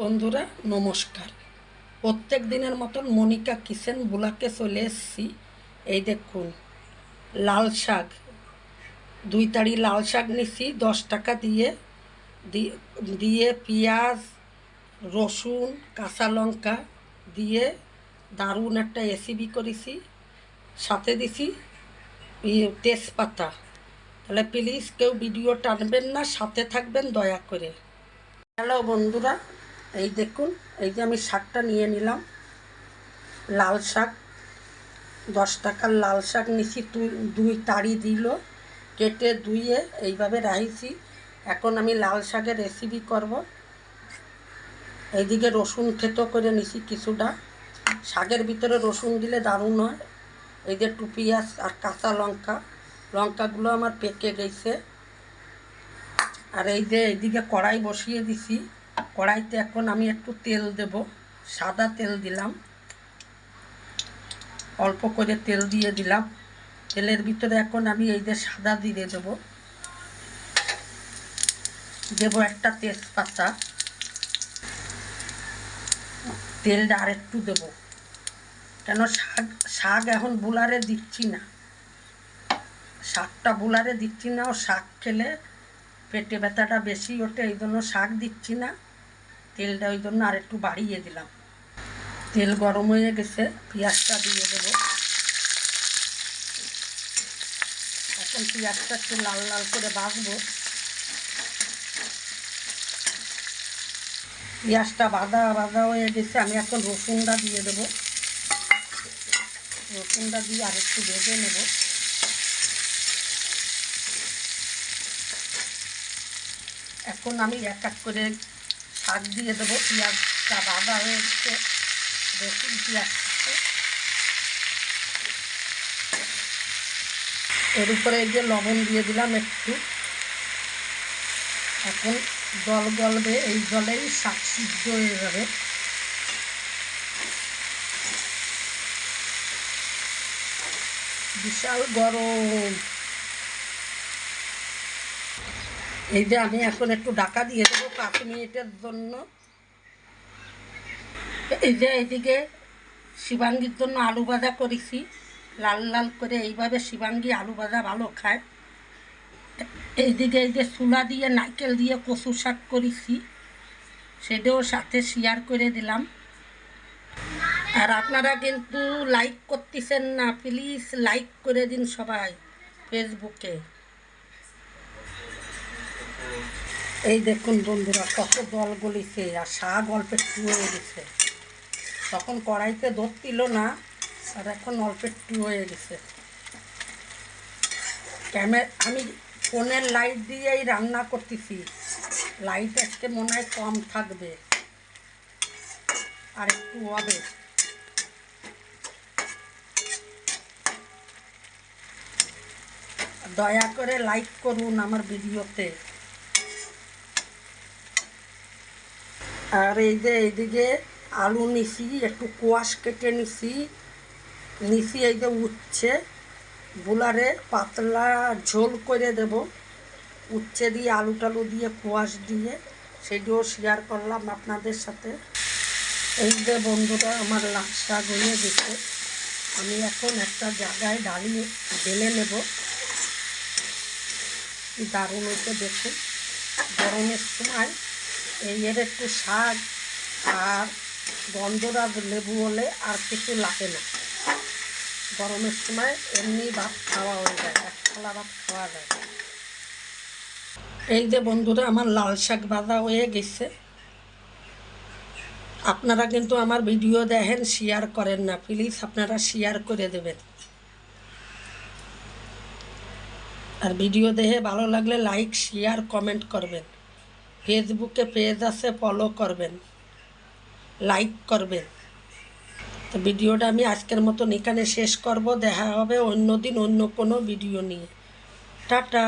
বন্ধুরা, নমস্কার। প্রত্যেক দিনের মতন মনিকা কিচেন বুলাকে চলে এসেছি। এই দেখুন, লাল শাক। দুই তাড়ি লাল শাক নিছি, দশ টাকা দিয়ে। দিয়ে পেঁয়াজ, রসুন, কাঁচা লঙ্কা দিয়ে দারুণ একটা এসিবি করেছি। সাথে দিছি তেজপাতা। তাহলে প্লিজ কেউ ভিডিও টানবেন না, সাথে থাকবেন, দয়া করে। হ্যালো বন্ধুরা এই দেখুন, এই যে আমি শাকটা নিয়ে নিলাম। লাল শাক, দশ টাকার লাল শাক নিছি দুই তাড়ি দিল, কেটে ধুয়ে এইভাবে রাখছি এখন আমি লাল শাকের রেসিপি করব। এইদিকে রসুন থেতো করে নিছি কিছুটা। শাকের ভিতরে রসুন দিলে দারুণ হয়। এই যে টু পেঁয়াজ আর কাঁচা লঙ্কা, লঙ্কাগুলো আমার পেকে গেছে। আর এই যে এইদিকে কড়াই বসিয়ে দিছি। কড়াইতে এখন আমি একটু তেল দেব, সাদা তেল দিলাম। অল্প করে তেল দিয়ে দিলাম। তেলের ভিতরে এখন আমি এই যে সাদা দিয়ে দেব। দেব একটা তেজপাতা। তেলটা আর একটু দেবো। কেন শাক শাক এখন বুলারে দিচ্ছি না। শাকটা বুলারে দিচ্ছি না ও শাক খেলে পেটে ব্যথাটা বেশি ওঠে এই জন্য শাক দিচ্ছি না। তেলটা ওই জন্য আর একটু বাড়িয়ে দিলাম। তেল গরম হয়ে গেছে, পেঁয়াজটা দিয়ে দেবো। এখন পেঁয়াজটা একটু লাল লাল করে ভাজবো পেঁয়াজটা বাঁধা বাঁধা হয়ে গেছে, আমি এখন রসুনটা দিয়ে দেবো। রসুনটা দিয়ে আর একটু ভেজে নেব। এখন আমি এক এক করে শাক দিয়ে দেবো পেঁয়াজটা বাঁধা হয়েছে রসুন, পেঁয়াজ। এর উপরে এই যে লবণ দিয়ে দিলাম একটু। এখন জল গলবে, এই জলেই শাক সিদ্ধ হয়ে যাবে। বিশাল গরম। এই যে আমি এখন একটু ডাকা দিয়ে দেবো পাঁচ মিনিটের জন্য। এই যে এইদিকে শিবাঙ্গির জন্য আলু ভাজা করেছি। লাল লাল করে এইভাবে শিবাঙ্গি আলু ভাজা ভালো খায়। এইদিকে এই যে চুলা দিয়ে, নারকেল দিয়ে কচু শাক করেছি। সেটাও সাথে শেয়ার করে দিলাম। আর আপনারা কিন্তু লাইক করতেছেন না প্লিজ লাইক করে দিন সবাই ফেসবুকে এই দেখুন বন্ধুরা, কত দল গলিছে আর শাক অল্প হয়ে গেছে। তখন কড়াইতে ধরছিল না, আর এখন অল্প হয়ে গেছে। ক্যামেরা আমি ফোনের লাইট দিয়েই রান্না করতেছি। লাইট আজকে মনে হয় কম থাকবে। আর একটু হবে। দয়া করে লাইক করুন আমার ভিডিওতে। আর এই যে এইদিকে আলু নিছি, একটু কোয়াশ কেটে নিছি। নিছি এই যে উচ্ছে। বুলারে পাতলা ঝোল করে দেব। উচ্ছে দিয়ে আলু টালু দিয়ে কোয়াশ দিয়ে সেটিও শেয়ার করলাম আপনাদের সাথে। এই যে বন্ধুরা, আমার লাল শাক হয়ে গেছে। আমি এখন একটা জায়গায় দাঁড়িয়ে ঢেলে নেব। দারুণ হয়েছে দেখুন। গরমের সময় এই এর একটু শাক আর গন্ধরাজ লেবু হলে আর কিছু লাগে না। গরমের সময় এমনি ভাত খাওয়া হয়ে যায়, এক থালা ভাত খাওয়া যায়। এই যে বন্ধুরা, আমার লাল শাক ভাজা হয়ে গেছে। আপনারা কিন্তু আমার ভিডিও দেখেন শেয়ার করেন না। প্লিজ আপনারা শেয়ার করে দেবেন। আর ভিডিও দেখে ভালো লাগলে লাইক শেয়ার কমেন্ট করবেন। ফেসবুকে পেজ আছে ফলো করবেন লাইক করবেন। তো ভিডিওটা আমি আজকের মতন এখানে শেষ করব। দেখা হবে অন্য দিন অন্য কোনো ভিডিও নিয়ে। টাটা।